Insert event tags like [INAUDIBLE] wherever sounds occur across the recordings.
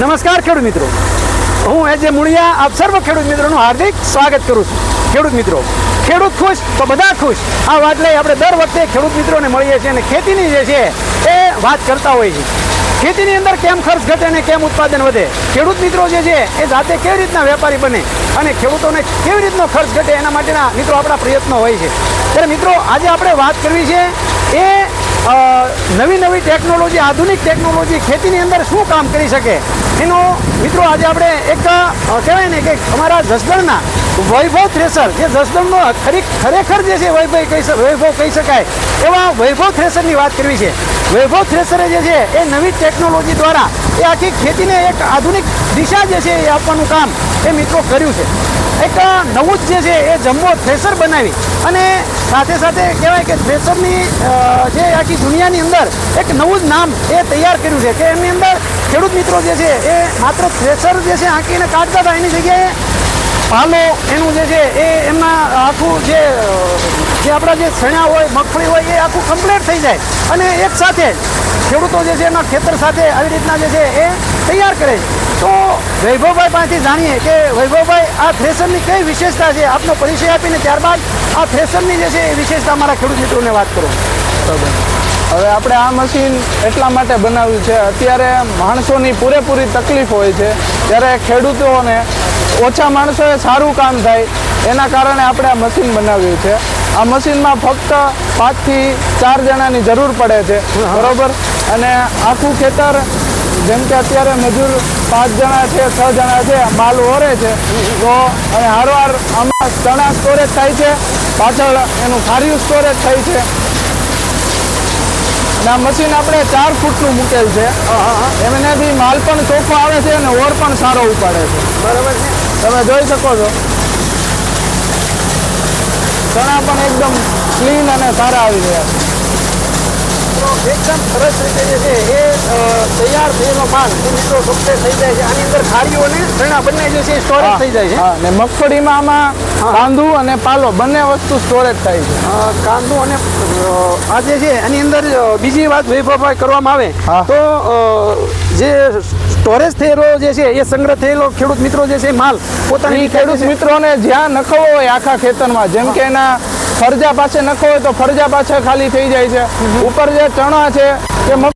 નમસ્કાર ખેડૂત મિત્રો. હું એજ મૂળિયા, આપ સર્વ ખેડૂત મિત્રોનું હાર્દિક સ્વાગત કરું છું. ખેડૂત મિત્રો, ખેડૂત ખુશ તો બધા ખુશ. આ વાત લઈ આપણે દર વખતે ખેડૂત મિત્રોને મળીએ છીએ અને ખેતીની જે છે, એ વાત કરતા હોઈએ છીએ. ખેતીની અંદર કેમ ખર્ચ ઘટે અને કેમ ઉત્પાદન વધે? ખેડૂત મિત્રો જે છે, એ જાતે કેવી રીતના વેપારી બને અને ખેડૂતોને કેવી રીતનો ખર્ચ ઘટે એના માટેના મિત્રો આપણા પ્રયત્નો હોય છે. ત્યારે મિત્રો, આજે આપણે વાત કરવી છે, એ નવી નવી ટેકનોલોજી, આધુનિક ટેકનોલોજી ખેતીની અંદર શું કામ કરી શકે? એનો મિત્રો આજે આપણે એક કહેવાય ને કે અમારા જસદણના વૈભવ થ્રેસર, જે જસદણનો ખરી, ખરેખર જે છે વૈભવ કહી વૈભવ કહી શકાય, એવા વૈભવ થ્રેસરની વાત કરવી છે. વૈભવ થ્રેસરે જે છે એ નવી ટેકનોલોજી દ્વારા એ આખી ખેતીને એક આધુનિક દિશા જે છે એ આપવાનું કામ એ મિત્રો કર્યું છે. એક નવું જ જે છે એ જમ્બો થ્રેસર બનાવી. અને સાથે સાથે કહેવાય કે થ્રેસરની જે આખી દુનિયાની અંદર એક નવું જ નામ એ તૈયાર કર્યું છે કે એમની અંદર ખેડૂત મિત્રો જે છે એ માત્ર થ્રેસર જે છે આંકીને કાઢતા હતા, એની જગ્યાએ પાલો એનું જે છે એ એમના આખું જે જે આપણા જે છણ્યા હોય, મગફળી હોય, એ આખું કમ્પ્લીટ થઈ જાય. અને એક સાથે ખેડૂતો જે છે એના ખેતર સાથે આવી રીતના જે છે એ તૈયાર કરે છે. તો વૈભવભાઈ પાસેથી જાણીએ કે વૈભવભાઈ આ થ્રેસરની કઈ વિશેષતા છે? આપનો પરિચય આપીને ત્યારબાદ આ થ્રેસરની જે છે એ વિશેષતા અમારા ખેડૂત મિત્રોને વાત કરો. હવે આપણે આ મશીન એટલા માટે બનાવ્યું છે અત્યારે માણસોની પૂરેપૂરી તકલીફ હોય છે. ત્યારે ખેડૂતોને ઓછા માણસોએ સારું કામ થાય એના કારણે આપણે આ મશીન બનાવ્યું છે. આ મશીનમાં ફક્ત પાંચથી ચાર જણાની જરૂર પડે છે બરોબર? અને આખું ખેતર જેમ કે અત્યારે મજૂર પાંચ જણા છે છ જણા છે માલ ઓરે છે. તો અને હારવાર આમાં ચણા સ્ટોરેજ થાય છે પાછળ એનું ખાર્યું સ્ટોરેજ થાય છે. અને આ મશીન આપણે ચાર ફૂટનું મૂકેલ છે. એમનેથી માલ પણ ચોખ્ખો આવે છે અને ઓર પણ સારો ઉપાડે છે. બરાબર છે. તમે જોઈ શકો છો. ચણા પણ એકદમ ક્લીન અને સારા આવી રહ્યા છે. એકદમ સરસ રીતે જે છે એ તૈયાર થયેલો માલ. એ મિત્રો સક્સેસ થઈ જાય છે. આની અંદર ખારીઓ અને ચણા બંને જે છે સ્ટોરેજ થઈ જાય છે. અને મગફળીમાં આમાં કાંદુ અને પાલો બંને વસ્તુ સ્ટોરેજ થાય છે. કાંદુ અને આ જે છે એની અંદર બીજી વાત વૈભવભાઈ કરવામાં આવે તો જે સ્ટોરેજ થયેલો જે છે એ સંગ્રહ થયેલો ખેડૂત મિત્રો જે છે માલ પોતાની ખેડૂત મિત્રોને જ્યાં નખવો હોય આખા ખેતરમાં જેમ કે એના ફરજા પાસે નખો હોય તો ફરજા પાછળ ખાલી થઈ જાય છે. ઉપર જે ચણા છે મગ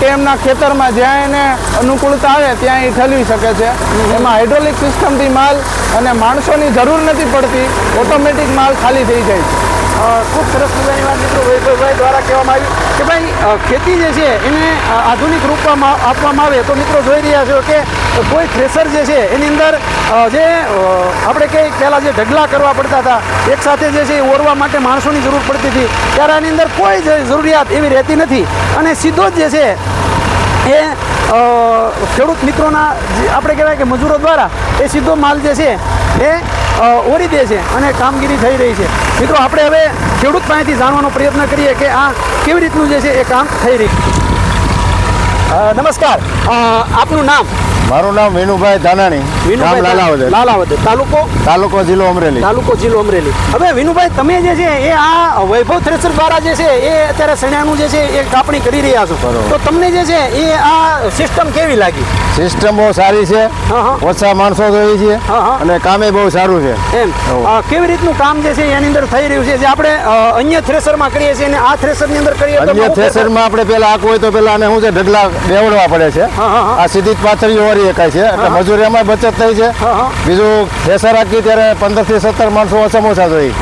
કે એમના ખેતરમાં જ્યાં એને અનુકૂળતા આવે ત્યાં એ ઠલવી શકે છે. એમાં હાઇડ્રોલિક સિસ્ટમથી માલ અને માણસોની જરૂર નથી પડતી ઓટોમેટિક માલ ખાલી થઈ જાય છે. ખૂબ સરસ મજાની વાત મિત્રો વૈભવભાઈ દ્વારા કહેવામાં આવ્યું કે ભાઈ ખેતી જે છે એને આધુનિક રૂપમાં આપવામાં આવે તો મિત્રો જોઈ રહ્યા છો કે કોઈ થ્રેસર જે છે એની અંદર જે આપણે કંઈ પહેલાં જે ઢગલા કરવા પડતા હતા, એક સાથે જે છે એ ઓરવા માટે માણસોની જરૂર પડતી હતી, ત્યારે આની અંદર કોઈ જરૂરિયાત એવી રહેતી નથી. અને સીધો જ જે છે એ ખેડૂત મિત્રોના આપણે કહેવાય કે મજૂરો દ્વારા એ સીધો માલ જે છે એ ઓરી દે છે અને કામગીરી થઈ રહી છે. મિત્રો આપણે હવે ખેડૂત પાસેથી જાણવાનો પ્રયત્ન કરીએ કે આ કેવી રીતનું જે છે એ કામ થઈ રહ્યું નમસ્કાર. આપનું નામ? મારું નામ વિનુભાઈ ધાનાણી ગામ લાલાવદર. લાલાવદર. તાલુકો? તાલુકો જિલ્લો અમરેલી. તાલુકો જિલ્લો અમરેલી. હવે વિનુભાઈ તમે જે છે એ આ વૈભવ થ્રેસર દ્વારા જે છે એ અત્યારે સણિયાનું જે છે એ કાપણી કરી રહ્યા છો. તો તમને જે છે એ આ સિસ્ટમ કેવી લાગી? સિસ્ટમ બહુ સારી છે. હા, હા. ઓછા માણસો જોઈએ છે. હા, હા. અને કામે બહુ સારું છે. એમ. કેવી રીતનું કામ જે છે એની અંદર થઈ રહ્યું છે? જે આપણે અન્ય થ્રેસરમાં કરીએ છીએ અને આ થ્રેસરની અંદર કરીએ અન્ય થ્રેસરમાં આપણે પેલા આખું હોય તો પેલા આને શું છે? ઢગલા બેવડવા પડે છે. હા, હા, હા. આ સીધી પાથરી પાથરીઓ વળી શકાય છે. એટલે મજૂરીમાં બચત થઈ છે. બીજું થ્રેસર રાખી ત્યારે પંદરથી સત્તર માણસો ઓછામાં ઓછા જોઈએ.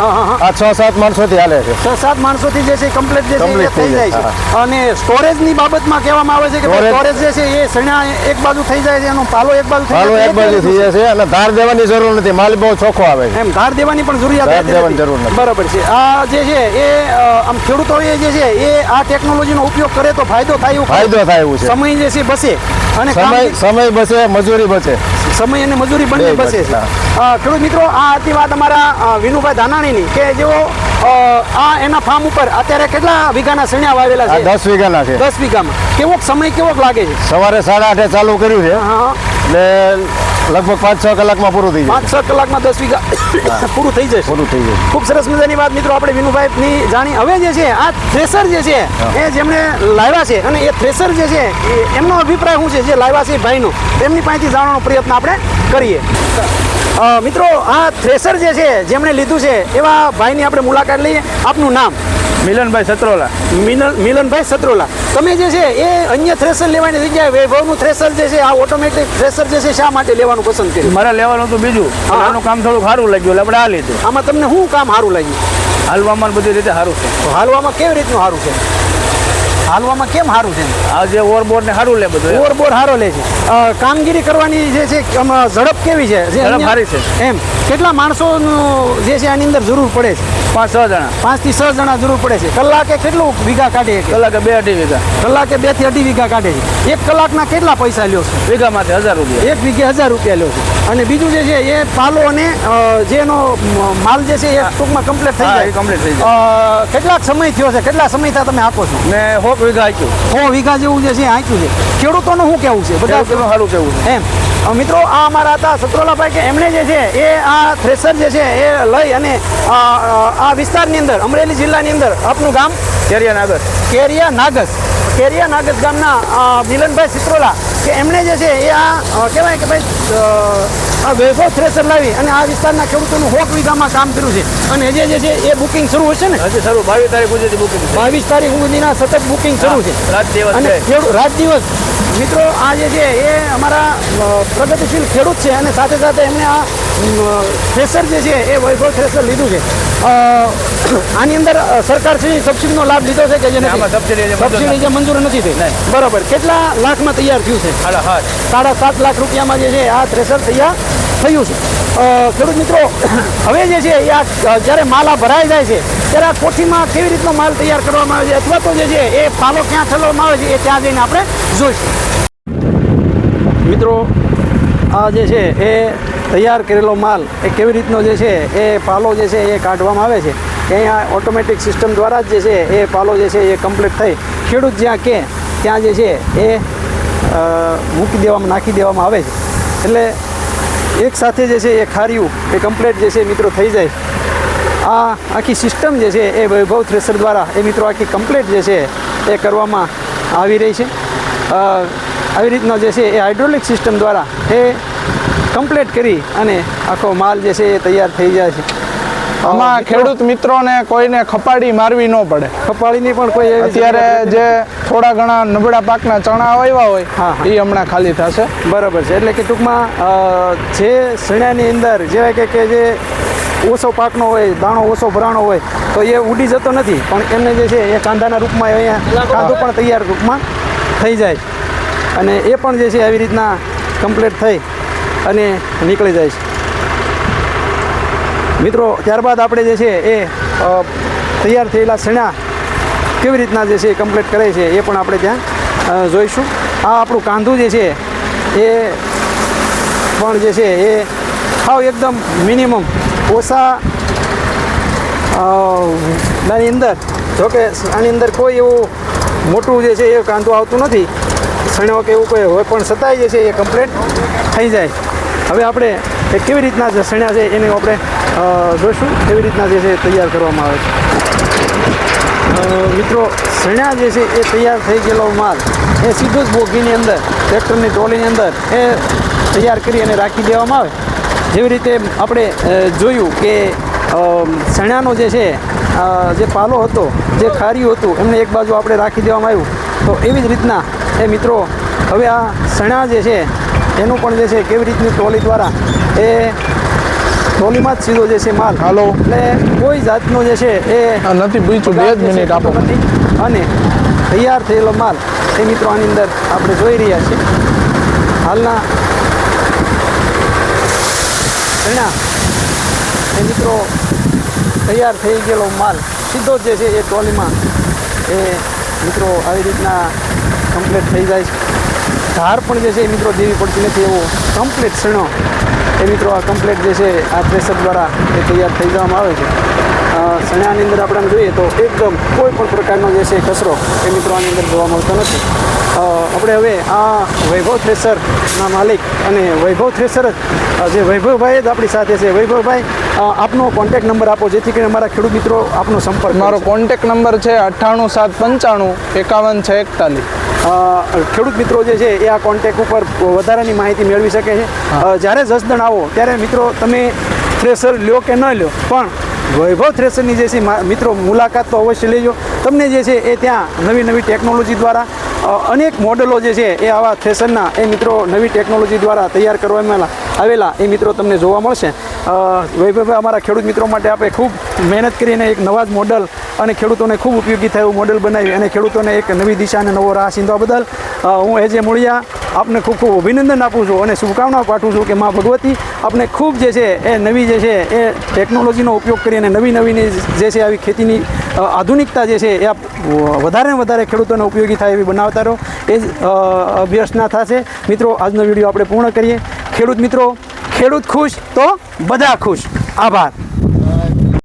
આ છ સાત માણસો થી હાલે છે. છ સાત માણસોથી જે છે કમ્પ્લીટ જે છે થઈ જાય છે. અને સ્ટોરેજની બાબતમાં કહેવામાં આવે છે કે સ્ટોરેજ જે છે એ સણા એક બાજુ થઈ જાય છે એનો પાલો એક બાજુ પાલો એક બાજુ થઈ જાય છે અને ધાર દેવાની જરૂર નથી. માલ બહુ ચોખ્ખો આવે છે. એમ ધાર દેવાની પણ જરૂરિયાત દેવાની જરૂર નથી. બરાબર છે. આ જે છે એ આમ ખેડૂતોએ જે છે એ આ ટેકનોલોજીનો ઉપયોગ કરે તો ફાયદો થાય એવું ફાયદો થાય એવું છે. સમય જે છે બસે અને સમય સમય બસે મજૂરી બચે. સમય અને મજૂરી બંને બસે છે. ખેડૂત મિત્રો આ હતી વાત અમારા વિનુભાઈ ધાનાણીની કે જેઓ આ એના ફાર્મ ઉપર અત્યારે કેટલા વીઘાના સણિયા વાવેલા છે? દસ વીઘાના છે. દસ વીઘામાં. કેવોક સમય કેવોક લાગે છે? સવારે સાડા આઠે ચાલુ કર્યું છે. એટલે લગભગ પાંચ છ કલાકમાં પૂરું થઈ જાય. પાંચ છ કલાકમાં દસ વીઘા [LAUGHS] પૂરું થઈ જશે. પૂરું થઈ જાય ખૂબ સરસ મજાની વાત મિત્રો આપણે વિનુભાઈની જાણી. હવે જે છે આ થ્રેસર જે છે એ જેમણે લાવ્યા છે અને એ થ્રેસર જે છે એ એમનો અભિપ્રાય શું છે? જે લાવ્યા છે ભાઈનો. એમની પાસેથી જાણવાનો પ્રયત્ન આપણે કરીએ. મિત્રો આ થ્રેસર જે છે જેમણે લીધું છે એવા ભાઈની આપણે મુલાકાત લઈએ. આપનું નામ? મિલનભાઈ સત્રોલા. મિનલ મિલનભાઈ સત્રોલા. તમે જે છે એ અન્ય થ્રેસર લેવાની જગ્યાએ વૈભવનું થ્રેસર જે છે આ ઓટોમેટિક થ્રેસર જે છે શા માટે લેવાનું પસંદ કર્યું? મારે લેવાનું હતું બીજું. આનું કામ થોડું સારું લાગ્યું એટલે આપણે આ લીધું. આમાં તમને શું કામ સારું લાગ્યું? હાલવામાં બધી રીતે સારું છે. તો હાલવામાં કેવી રીતનું સારું છે? હાલવામાં કેમ સારું છે? આ જે ઓવરબોર્ડ ને સારું લે બધું ઓવરબોર્ડ ઓવરબોર સારો લે છે. કામગીરી કરવાની જે છે ઝડપ કેવી છે? ઝડપ સારી છે. એમ. કેટલા માણસોનું જે છે આની અંદર જરૂર પડે છે? પાંચ છ જણા. પાંચથી છ જણા જરૂર પડે છે. કલાકે કેટલું વીઘા કાઢે છે? કલાકે બે અઢી વીઘા. કલાકે બેથી અઢી વીઘા કાઢે છે. એક કલાકના કેટલા પૈસા લ્યો છે? માટે હજાર રૂપિયા. એક વીઘે હજાર રૂપિયા લ્યો છે. અને બીજું જે છે એ પાલો અને જે એનો માલ જે છે એ ટૂંકમાં કમ્પ્લીટ થઈ જાય. complete થઈ જાય. કેટલાક સમય થયો છે? કેટલા સમયથી તમે આપો છો? મેં હોક વીઘા આપ્યું. સો વીઘા જેવું જે છે આંક્યું છે. ખેડૂતોનું શું કેવું છે? બધા સારું કેવું છે. એમ. મિત્રો આ અમારા હતા સત્રોલાભાઈ કે એમણે જે છે એ આ થ્રેસર જે છે એ લઈ અને આ વિસ્તારની અંદર અમરેલી જિલ્લાની અંદર આપનું ગામ? કેરિયા નાગર. કેરિયા નાગસ કેરિયા નાગસ ગામના મિલનભાઈ સિત્રોલા કે એમણે જે છે એ આ કહેવાય કે ભાઈ આ વૈભવ થ્રેસર લાવી અને આ વિસ્તારના ખેડૂતોનું હોક વીઘામાં કામ કર્યું છે. અને હજી જે છે એ બુકિંગ શરૂ હશે ને? હજી શરૂ બાવીસ તારીખ સુધી બુકિંગ બાવીસ તારીખ સુધીના સતત બુકિંગ શરૂ છે. રાત દિવસ અને રાત દિવસ. મિત્રો આ જે છે એ અમારા પ્રગતિશીલ ખેડૂત છે અને સાથે સાથે એમણે આ થ્રેસર જે છે એ વૈભવ થ્રેસર લીધું છે. આની અંદર સરકારશ્રી સબસિડીનો લાભ લીધો છે કે જે આમાં સબસિડી જે મંજૂર નથી. થઈ. બરાબર. કેટલા લાખમાં તૈયાર થયું છે? સાડા સાડા સાત લાખ રૂપિયામાં જે છે આ થ્રેસર તૈયાર થયું છે. ખેડૂત મિત્રો હવે જે છે એ આ જ્યારે માલ આ ભરાઈ જાય છે ત્યારે આ કોઠીમાં કેવી રીતનો માલ તૈયાર કરવામાં આવે છે અથવા તો જે છે એ પાલો ક્યાં ઠલવવામાં આવે છે એ ત્યાં જઈને આપણે જોઈશું. મિત્રો, આ જે છે એ તૈયાર કરેલો માલ એ કેવી રીતનો જે છે એ પાલો જે છે એ કાઢવામાં આવે છે? અહીંયા ઓટોમેટિક સિસ્ટમ દ્વારા જ જે છે એ પાલો જે છે એ કમ્પ્લીટ થઈ. ખેડૂત જ્યાં કે, ત્યાં જે છે એ મૂકી દેવામાં, નાખી દેવામાં આવે છે. એટલે એક સાથે જે છે એ ખાર્યું એ કમ્પ્લીટ જે છે મિત્રો થઈ જાય. આ આખી સિસ્ટમ જે છે એ વૈભવ થ્રેસર દ્વારા એ મિત્રો આખી કમ્પ્લીટ જે છે એ કરવામાં આવી રહી છે. આવી રીતનો જે છે એ હાઇડ્રોલિક સિસ્ટમ દ્વારા એ કમ્પ્લીટ કરી અને આખો માલ જે છે એ તૈયાર થઈ જાય છે. આમાં ખેડૂત મિત્રોને કોઈને ખપાડી મારવી ન પડે. ખપાડીની પણ કોઈ અત્યારે જે થોડા ઘણા નબળા પાકના ચણા આવ્યા હોય. એ હમણાં ખાલી થશે. બરાબર છે. એટલે કે ટૂંકમાં જે શણાની અંદર જેવા કે જે ઓછો પાકનો હોય, દાણો ઓછો ભરાણો હોય, તો એ ઉડી જતો નથી. પણ એમને જે છે, એ કાંદાના રૂપમાં અહીંયા કાંદો પણ તૈયાર રૂપમાં થઈ જાય. અને એ પણ જે છે, આવી રીતના કમ્પ્લીટ થઈ અને નીકળી જાય છે. મિત્રો, ત્યારબાદ આપણે જે છે, એ તૈયાર થયેલા સણા કેવી રીતના જે છે, એ કમ્પ્લીટ કરે છે, એ પણ આપણે ત્યાં જોઈશું. આ આપણું કાંદું જે છે, એ પણ જે છે, એ સાવ એકદમ મિનિમમ ઓછા નાની અંદર. જોકે આની અંદર કોઈ એવું મોટું જે છે એ કાંદો આવતું નથી. સણો કે એવું કોઈ હોય પણ છતાંય જે છે એ કમ્પ્લેટ થઈ જાય. હવે આપણે એ કેવી રીતના જે સણ્યા છે એને આપણે જોઈશું કેવી રીતના જે છે એ તૈયાર કરવામાં આવે છે. મિત્રો સણ્યા જે છે એ તૈયાર થઈ ગયેલો માલ એ સીધો જ બોગીની અંદર, ટ્રેક્ટરની ટ્રોલીની અંદર એ તૈયાર કરી અને રાખી દેવામાં આવે. જેવી રીતે આપણે જોયું કે અ, સણાનો જે છે જે પાલો હતો જે ખાર્યું હતું એમને એક બાજુ આપણે રાખી દેવામાં આવ્યું. તો એવી જ રીતના એ મિત્રો હવે આ સણા જે છે એનું પણ જે છે કેવી રીતની ટ્રોલી દ્વારા એ ટ્રોલીમાં જ સીધો જે છે માલ. હાલો. એટલે કોઈ જાતનો જે છે એ નથી પૂછ્યું બે જ મિનિટ આપો. નથી. અને તૈયાર થયેલો માલ એ મિત્રો આની અંદર આપણે જોઈ રહ્યા છીએ. હાલના ચણા એ મિત્રો તૈયાર થઈ ગયેલો માલ. સીધો જ છે એ ટ્રોલીમાં એ મિત્રો આવી રીતના કમ્પ્લીટ થઈ જાય છે. ધાર પણ જે છે એ મિત્રો દેવી પડતી નથી, એવો કમ્પ્લીટ સીણો એ મિત્રો આ કમ્પ્લીટ જે છે આ પ્રેશર દ્વારા એ તૈયાર થઈ જવામાં આવે છે. સણાની અંદર આપણે જોઈએ તો એકદમ કોઈ પણ પ્રકારનો જે છે કચરો એ મિત્રો આની અંદર જોવા મળતો નથી. આપણે હવે આ વૈભવ થ્રેસરના માલિક અને વૈભવ થ્રેસર જ જે વૈભવભાઈ જ આપણી સાથે છે. વૈભવભાઈ આપનો કોન્ટેક્ટ નંબર આપો જેથી કરીને અમારા ખેડૂત મિત્રો આપનો સંપર્ક મારો કોન્ટેક નંબર છે અઠ્ઠાણું સાત પંચાણું એકાવન છ એકતાલીસ. ખેડૂત મિત્રો જે છે એ આ કોન્ટેક્ટ ઉપર વધારાની માહિતી મેળવી શકે છે. જ્યારે જસદણ આવો ત્યારે મિત્રો તમે થ્રેસર લ્યો કે ન લ્યો પણ વૈભવ થ્રેસરની જે છે મિત્રો, મુલાકાત તો અવશ્ય લેજો. તમને જે છે, એ ત્યાં નવી નવી ટેકનોલોજી દ્વારા અનેક મોડલો જે છે, એ આવા થ્રેસરના એ મિત્રો નવી ટેકનોલોજી દ્વારા તૈયાર કરવામાં આવેલા, એ મિત્રો તમને જોવા મળશે. વૈભવભાઈ અમારા ખેડૂત મિત્રો માટે આપણે ખૂબ મહેનત કરીને એક નવા જ મોડલ અને ખેડૂતોને ખૂબ ઉપયોગી થાય એવું મોડલ બનાવી અને ખેડૂતોને એક નવી દિશા અને નવો રાહ ચીંધવા બદલ હું એજ એ મૂળિયા આપને ખૂબ ખૂબ અભિનંદન આપું છું અને શુભકામનાઓ પાઠવું છું કે મા ભગવતી આપને ખૂબ જે છે એ નવી જે છે એ ટેકનોલોજીનો ઉપયોગ કરી અને નવી નવીની જે છે આવી ખેતીની આધુનિકતા જે છે એ આપ વધારે વધારે ખેડૂતોને ઉપયોગી થાય એવી બનાવતા રહો. એ જ અભ્યર્થના થશે. મિત્રો, આજનો વીડિયો આપણે પૂર્ણ કરીએ. ખેડૂત મિત્રો, ખેડૂત ખુશ તો બધા ખુશ. આભાર.